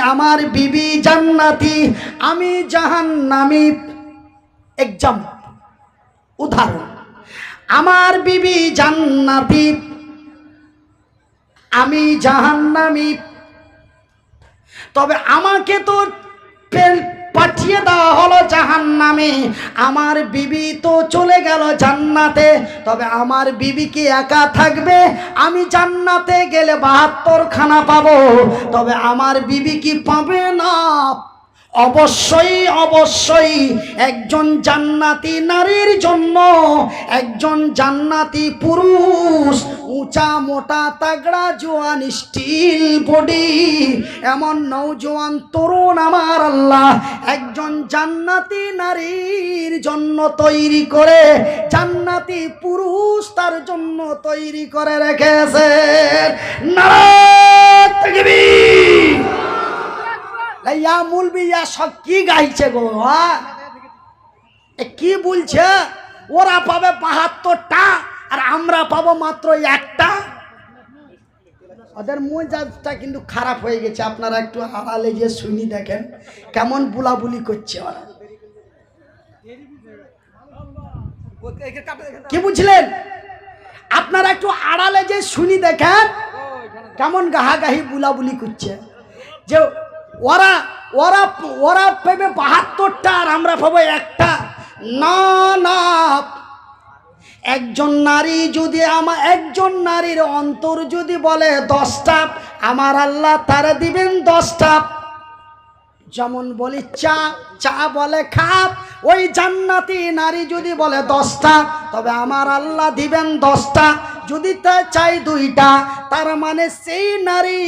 আমার বিবি জান্নাতি, আমি জাহান্নামি। এক্সাম উদাহরণ। আমার বিবি জান্নাতি, আমি জাহান্নামি। তবে আমাকে তো পাঠিয়ে দেওয়া হলো জাহান নামে আমার বিবি তো চলে গেল জান্নাতে, তবে আমার বিবি কি একা থাকবে? আমি জান্নাতে গেলে বাহাত্তর খানা পাবো, তবে আমার বিবি কি পাবে না? অবশ্যই অবশ্যই একজন জান্নাতি নারীর জন্য একজন জান্নাতি পুরুষ, উঁচা, মোটা, তাগড়া, জোয়ান, স্টিল বডি, এমন নৌজোয়ান তরুণ আমার আল্লাহ। একজন জান্নাতি নারীর জন্য তৈরি করে, জান্নাতি পুরুষ তার জন্য তৈরি করে রেখেছে। মুলবি সব কি গাইছে গো কি বলছে? ওরা পাবে বাহাত্তরটা আর আমরা পাবো মাত্র একটা। ওদের মেজাজটা কিন্তু খারাপ হয়ে গেছে, আপনারা একটু আড়ালে যে শুনি দেখেন, কেমন বুলাবুলি করছে ওরা। কি বুঝলেন? আপনারা একটু আড়ালে যে শুনি দেখেন, কেমন গাহাগাহি বুলাবুলি করছে। যে ওরা ওরা ওরা পেবে বাহাত্তরটা আর আমরা পাবো একটা। না না। একজন নারী যদি আমার একজন নারীর অন্তর যদি বলে দশটা, আমার আল্লাহ তারা দিবেন দশটা। যেমন বলি চা চা বলে খাপ ওই জান্নাতি নারী যদি বলে দশটা, তবে আমার আল্লাহ দিবেন দশটা। যদি তা চাই দুইটা, তার মানে সেই নারী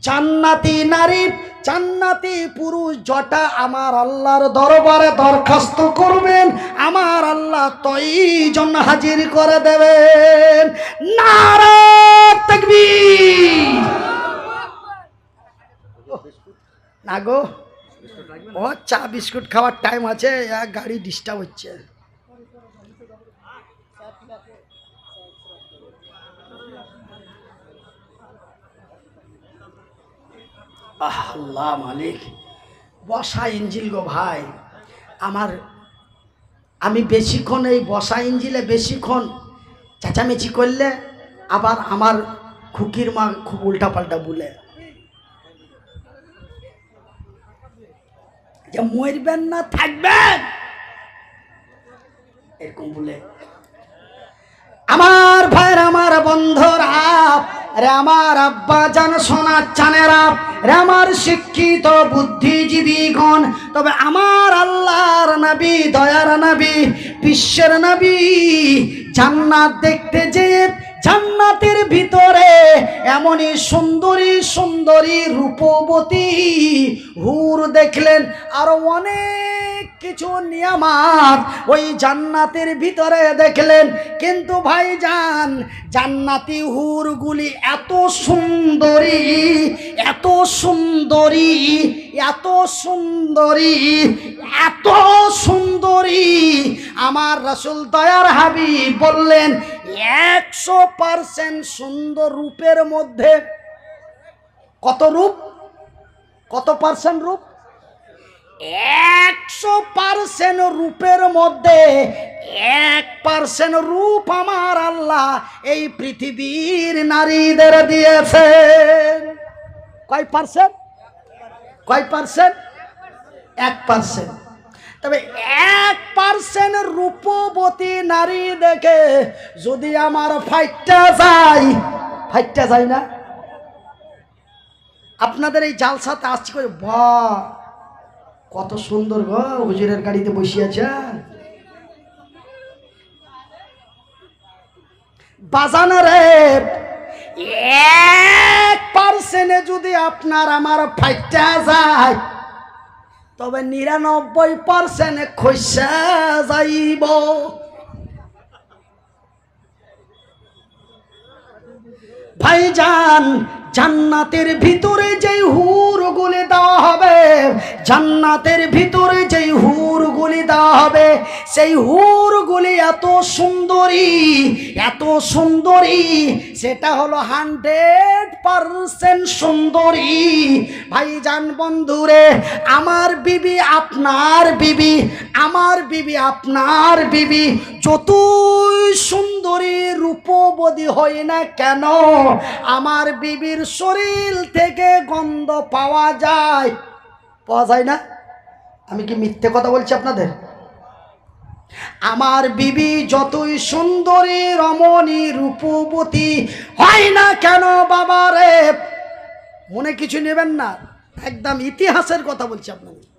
জান্নাতি নারী জান্নাতি পুরুষ জটা আমার আল্লাহর দরবারে দরখাস্ত করবেন, আমার আল্লাহ তই জন্য হাজির করে দেবেন। নারা না গো ও চা, বিস্কুট খাওয়ার টাইম আছে গাড়ি ডিস্টার্ব হচ্ছে। আহ, আল্লাহ মালিক বসা ইঞ্জিল গো ভাই। আমার আমি বেশিক্ষণ এই বসা ইঞ্জিলে বেশিক্ষণ চেঁচামেচি করলে আবার আমার খুকির মা খুব উল্টাপাল্টা বলে। যে মরবেন না থাকবেন। এরকম বলে। আমার ভাইয়ের আমার বন্ধুরা রে আমার আব্বা জান সোনার চানেরা রে আমার শিক্ষিত বুদ্ধিজীবীগণ তবে আমার আল্লাহর নাবি, দয়ার নাবি, বিশ্বের নাবি, জান্নাত দেখতে যে জান্নাতের ভিতরে এমনই সুন্দরী সুন্দরী রূপবতী হুর দেখলেন। আরও অনেক কিছু নিয়ামাত ওই জান্নাতের ভিতরে দেখলেন। কিন্তু ভাইজান, জান্নাতি হুরগুলি এত সুন্দরী এত সুন্দরী এত সুন্দরী এত সুন্দরী। আমার রসুল দয়ার হাবি বললেন, একশো পার্সেন্ট সুন্দর রূপের মধ্যে কত রূপ? কত পার্সেন্ট রূপ? একশো পার্সেন্ট রূপের মধ্যে এক পার্সেন্ট রূপ আমার আল্লাহ এই পৃথিবীর নারীদের দিয়েছেন। কয় পার্সেন্ট? কয় পার্সেন্ট? এক পার্সেন্ট। তবে এক পার্সেন্ট রূপবতী নারী দেখে যদি আমার ফাইটটা যাই ফাইটটা যায় না? আপনাদের এই জালসাতে আসছি করে বা কত সুন্দর গো, হুজুরের গাড়িতে বসিয়েছে বাজানো রে, এক পার্সেন্টে যদি আপনার আমার ফাইটটা যায়, তবে নিরানব্বই পার্সেন্ট খসা যাইব। ভাইজান জান্নাতের ভিতরে যে হুর গুলে দেওয়া হবে, জান্নাতের ভিতরে যেই হুরগুলি দেওয়া হবে, সেই হুরগুলি এত সুন্দরী এত সুন্দরী, সেটা হলো হান্ড্রেড পারসেন্ট সুন্দরী। ভাইজান বন্ধুরে, আমার বিবি আপনার বিবি, আমার বিবি আপনার বিবি যতই সুন্দরী রূপবতী হয় না কেন? আমার বিবির শরীর থেকে গন্ধ পাওয়া যায়। পাওয়া যায় না? আমি কি মিথ্যে কথা বলছি আপনাদের? আমার বিবি যতই সুন্দরী, রমণী, রূপবতী হয় না কেন বাবা রে মনে কিছু নেবেন না? একদম ইতিহাসের কথা বলছি আপনাকে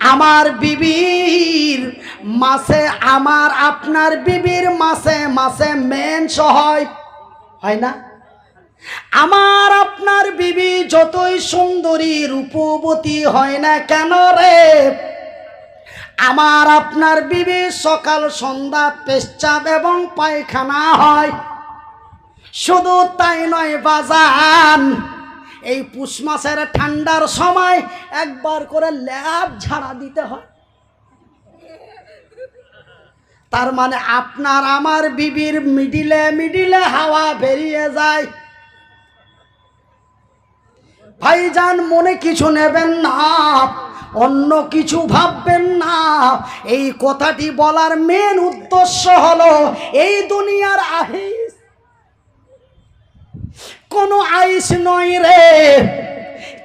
আমার বিবির মাসে, আমার আপনার বিবির মাসে মাসে মেন্স হয় হয় না? আমার আপনার বিবি যতই সুন্দরী, রূপবতী হয় না কেন রে? আমার আপনার বিবি সকাল, সন্ধ্যা পেশাব এবং পায়খানা হয়। শুধু তাই নয়, বাজান এই পুষ মাসের ঠান্ডার সময় একবার করে ল্যাব ঝাড়া দিতে হয়। তার মানে আপনার আমার বিবির মিডিলে মিডিলে হাওয়া বেরিয়ে যায়। ভাইজান মনে কিছু নেবেন না, অন্য কিছু ভাববেন না। এই কথাটি বলার মেন উদ্দেশ্য হলো, এই দুনিয়ার আহিস কোনো আইস নয় রে।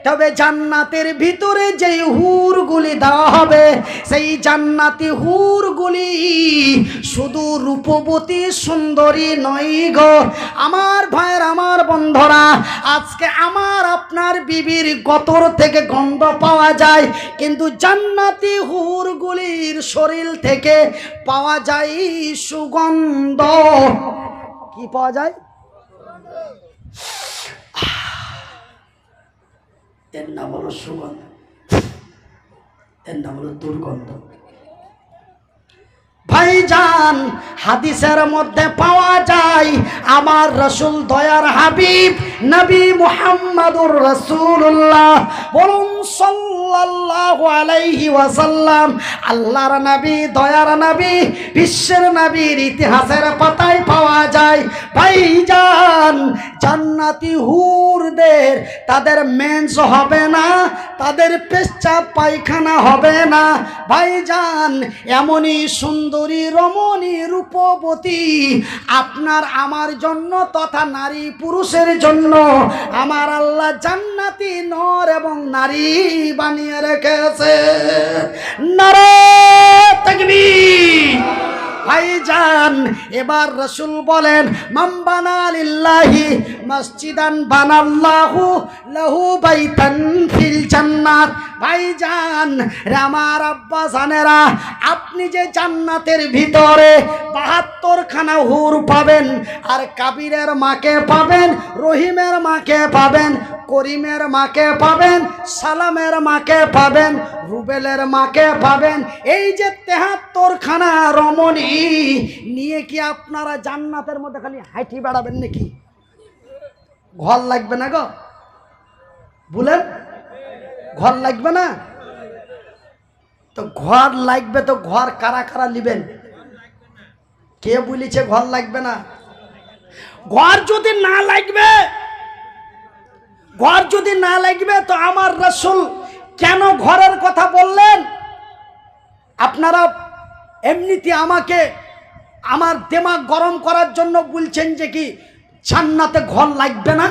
তবে জান্নাতের ভিতরে যেই হুরগুলি দেওয়া হবে, সেই জান্নাতি হুরগুলি শুধু রূপবতী সুন্দরী নয় গো। আমার ভাইয়ের, আমার বন্ধুরা, আজকে আমার আপনার বিবির গতর থেকে গন্ধ পাওয়া যায়, কিন্তু জান্নাতি হুরগুলির শরীর থেকে পাওয়া যায় সুগন্ধ। কি পাওয়া যায়? এর নাম হলো সুগন্ধ। এর নাম হলো দুর্গন্ধ। ভাইজান, হাদিসের মধ্যে পাওয়া যায়, আমার রসুল দয়ার হাবিব, নবী মুহাম্মাদুর রসুল্লাহ বলুন সাল্লাল্লাহু আলাইহি ওয়াসাল্লাম, আল্লাহর নবী, দয়ার নবী, বিশ্বের নবীর ইতিহাসের পাতায় পাওয়া যায়। ভাইজান, জান্নাতি হুরদের, তাদের মেন্স হবে না, তাদের পেশাব পায়খানা হবে না। ভাইজান, এমনই সুন্দরী, রমণী, রূপবতী, আপনার আমার জন্য তথা নারী পুরুষের জন্য আমার আল্লাহ জান্নাতি নর এবং নারী বানিয়ে রেখেছে। নারে তাকবীর। ভাইজান এবার রসুল বলেন মাম্বানা লিল্লাহি মসজিদান বানাল্লাহু লাহু বাইতান ফিল জান্নাত। ভাইজান রে আমার আব্বা জানেরা, আপনি যে জান্নাতের ভিতরে বাহাত্তর খানা হুর পাবেন, আর কাবিরের মাকে পাবেন, রহিমের মাকে পাবেন, করিমের মাকে পাবেন, সালামের মাকে পাবেন, রুবেলের মাকে পাবেন, এই যে তেহাত্তর খানা রমণী নিয়ে কি আপনারা জান্নাতের মধ্যে খালি হাঁটি বেড়াবেন নাকি? ঘর লাগবে না গো। বলেন, ঘর লাগবে না? তো ঘর লাগবে তো ঘর কারা কারা নিবেন? কে বলেছে ঘর লাগবে না? ঘর যদি না লাগবে, ঘর যদি না লাগবে তো আমার রসুল কেন ঘরের কথা বললেন? আপনারা এমনিতে আমাকে আমার দেমাগ গরম করার জন্য বলছেন যে কি, জান্নাতে ঘর লাগবে না?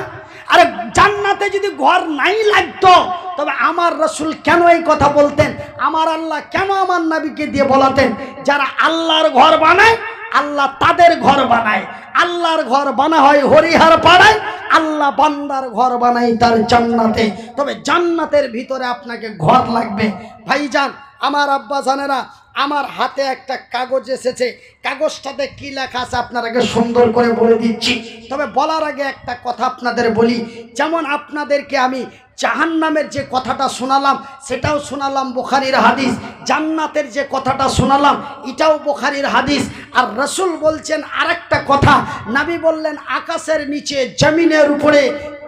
আরে জান্নাতে যদি ঘর নাই লাগতো, তবে আমার রসুল কেন এই কথা বলতেন? আমার আল্লাহ কেন আমার নাবিকে দিয়ে বলাতেন? যারা আল্লাহর ঘর বানায়, আল্লাহ তাদের ঘর বানায়। আল্লাহর ঘর বানা হয় হরিহার পাড়ায়, আল্লাহ বান্দার ঘর বানাই তার জান্নাতে। তবে জান্নাতের ভিতরে আপনাকে ঘর লাগবে। ভাইজান আমার আব্বা জানেরা, আমার হাতে একটা কাগজ এসেছে। কাগজটাতে কি লেখা আছে আপনারাকে সুন্দর করে বলে দিচ্ছি। তবে বলার আগে একটা কথা আপনাদের বলি, যেমন আপনাদেরকে আমি জাহান্নামের যে কথাটা শোনালাম, সেটাও শোনালাম বোখারির হাদিস, জান্নাতের যে কথাটা শোনালাম, এটাও বোখারির হাদিস। আর রসুল বলছেন আরেকটা কথা, নাবি বললেন, আকাশের নিচে জমিনের উপরে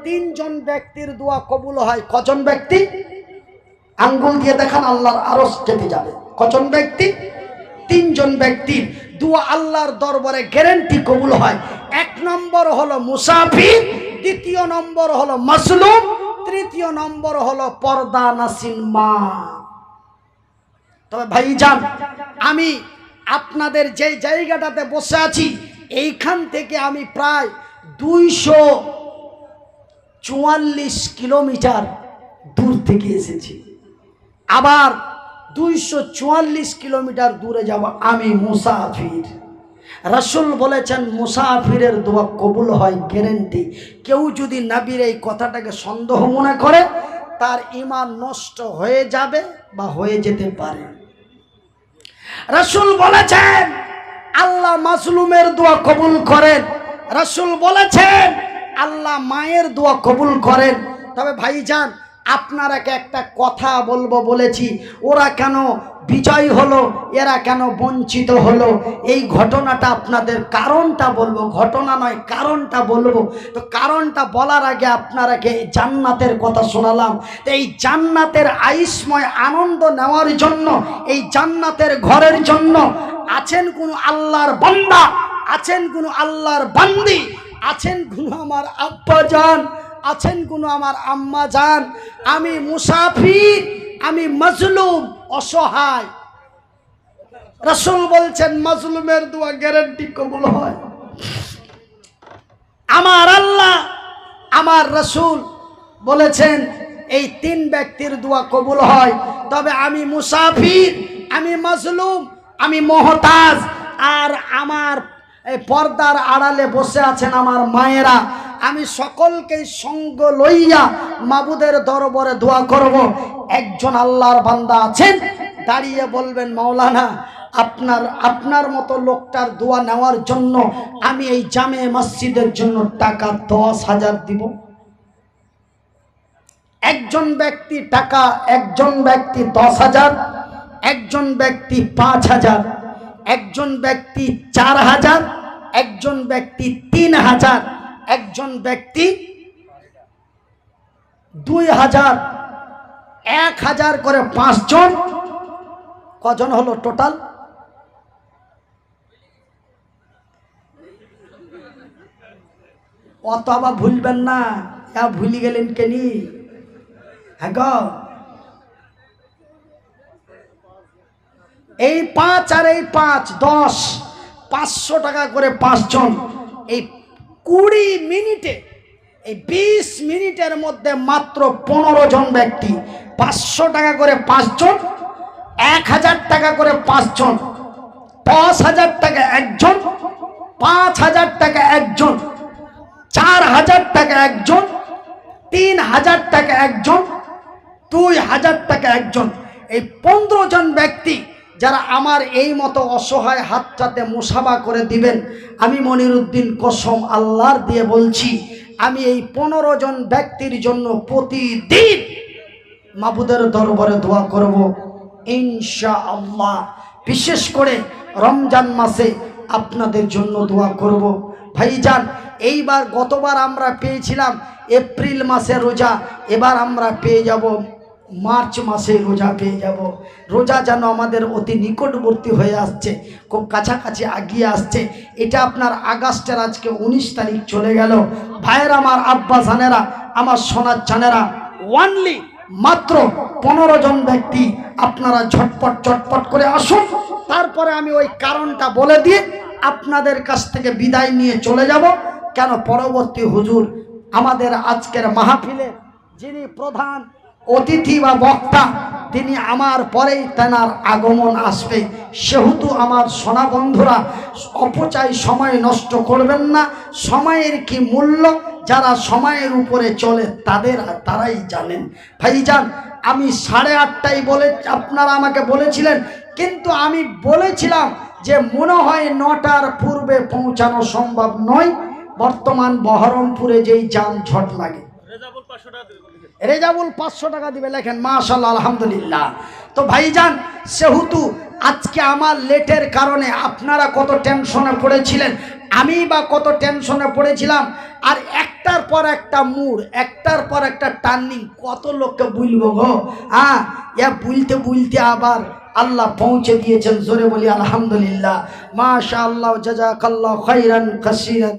তিনজন ব্যক্তির দোয়া কবুল হয়। কজন ব্যক্তি? আঙ্গুল দিয়ে দেখান আল্লাহর আরস যেতে যাবে। কজন ব্যক্তি? তিনজন ব্যক্তির দুয়া আল্লাহর দরবারে গ্যারেন্টি কবুল হয়। এক নম্বর হলো মুসাফির, দ্বিতীয় নম্বর হলো মাসলুম, তৃতীয় নম্বর হলো পর্দা নাসিন মা। তবে ভাইজান, আমি আপনাদের যে জায়গাটাতে বসে আছি, এইখান থেকে আমি প্রায় দুইশো চুয়াল্লিশ কিলোমিটার দূর থেকে এসেছি। আবার দুইশো চুয়াল্লিশ কিলোমিটার দূরে যাব আমি মুসাফির। রাসুল বলেছেন, মুসাফিরের দোয়া কবুল হয় গ্যারেন্টি কেউ যদি নাবির এই কথাটাকে সন্দেহ মনে করে, তার ইমান নষ্ট হয়ে যাবে বা হয়ে যেতে পারে। রাসুল বলেছেন, আল্লাহ মাসলুমের দোয়া কবুল করেন। রাসুল বলেছেন, আল্লাহ মায়ের দোয়া কবুল করেন। তবে ভাইজান আপনারাকে একটা কথা বলব বলেছি, ওরা কেন বিজয় হলো, এরা কেন বঞ্চিত হলো? এই ঘটনাটা আপনাদের কারণটা বলব, ঘটনা নয়, কারণটা বলব। তো কারণটা বলার আগে আপনারাকে জান্নাতের কথা শোনালাম। তো এই জান্নাতের আইসময় আনন্দ নেওয়ার জন্য, এই জান্নাতের ঘরের জন্য আছেন কোনো আল্লাহর বান্দা, আছেন কোনো আল্লাহর বান্দি, আছেন কোনো আমার আব্বা যান আছেন কোনো আমার আম্মা যান আমি মুসাফির, আমি মজলুম, অসহায়। রসুল বলছেন, মজলুমের দোয়া গ্যারেন্টি কবুল হয়। আমার আল্লাহ, আমার রসুল বলেছেন, এই তিন ব্যক্তির দোয়া কবুল হয়। তবে আমি মুসাফির, আমি মজলুম, আমি মহতাজ। আর আমার পর্দার আড়ালে বসে আছেন আমার মায়েরা। আমি সকলকে সঙ্গ লইয়া মাবুদের দরবারে দোয়া করব। একজন আল্লাহর বান্দা আছেন, দাঁড়িয়ে বলবেন, মাওলানা, আপনার আপনার মতো লোকটার দোয়া নেওয়ার জন্য আমি এই জামে মসজিদের জন্য টাকা দশ হাজার দিব। একজন ব্যক্তি টাকা, একজন ব্যক্তি দশ হাজার, একজন ব্যক্তি পাঁচ হাজার, একজন ব্যক্তি চার হাজার, একজন ব্যক্তি তিন হাজার একজন ব্যক্তি দুই হাজার, এক হাজার করে পাঁচজন, কজন হলো টোটাল? অত আবার ভুলবেন না হ্যাঁ ভুলি গেলেন কেনি? হ্যাঁ এই পাঁচ আর এই পাঁচ, দশ, পাঁচশো টাকা করে পাঁচজন, এই কুড়ি মিনিটে, এই বিশ মিনিটের মধ্যে মাত্র পনেরো জন ব্যক্তি, পাঁচশো টাকা করে পাঁচজন, এক হাজার টাকা করে পাঁচজন, দশ হাজার টাকা একজন, পাঁচ হাজার টাকা একজন, চার হাজার টাকা একজন, তিন হাজার টাকা একজন, দুই হাজার টাকা একজন, এই পনেরো জন ব্যক্তি যারা আমার এই মতো অসহায় হাতটাতে মুসাবা করে দিবেন, আমি মনিরুদ্দিন কসম আল্লাহর দিয়ে বলছি, আমি এই পনেরো জন ব্যক্তির জন্য প্রতিদিন মাবুদের দরবারে দোয়া করব। ইনশা আল্লাহ বিশেষ করে রমজান মাসে আপনাদের জন্য দোয়া করব। ভাইজান, এইবার গতবার আমরা পেয়েছিলাম এপ্রিল মাসে রোজা, এবার আমরা পেয়ে যাব মার্চ মাসে রোজা পেয়ে যাব। রোজা যেন আমাদের অতি নিকটবর্তী হয়ে আসছে, খুব কাছাকাছি আগিয়ে আসছে। এটা আপনার আগস্টের আজকে উনিশ তারিখ চলে গেল। ভাইয়ের আমার আব্বা জানেরা, আমার সোনার জানেরা ওয়ানলি মাত্র পনেরো জন ব্যক্তি আপনারা ঝটপট, চটপট করে আসুন। তারপরে আমি ওই কারণটা বলে দিয়ে আপনাদের কাছ থেকে বিদায় নিয়ে চলে যাব। কেন পরবর্তী হুজুর আমাদের আজকের মাহফিলে যিনি প্রধান অতিথি বা বক্তা, তিনি আমার পরেই তেনার আগমন আসবে। সেহেতু আমার সোনা বন্ধুরা, অপচয় সময় নষ্ট করবেন না। সময়ের কি মূল্য? যারা সময়ের উপরে চলে, তাদের তারাই জানেন। ভাইজান, আমি সাড়ে আটটায় বলে, আপনারা আমাকে বলেছিলেন, কিন্তু আমি বলেছিলাম যে মনে হয় নটার পূর্বে পৌঁছানো সম্ভব নয়। বর্তমান বহরমপুরে যেই যানজট লাগে। রেজাবুল পাঁচশো টাকা দিবে লেখেন মাশাল্লাহ আলহামদুলিল্লাহ। তো ভাইজান, সেহেতু আজকে আমার লেটের কারণে আপনারা কত টেনশনে পড়েছিলেন, আমি বা কত টেনশনে পড়েছিলাম, আর একটার পর একটা মুড়, একটার পর একটা টার্নিং, কত লোককে বুলবো গো হ্যাঁ? ইয়া বুলতে বুলতে আবার আল্লাহ পৌঁছে দিয়েছেন, জোরে বলি, আলহামদুলিল্লাহ। মাশা আল্লাহ জাজাকাল্লাহ খৈরান কাসিরান।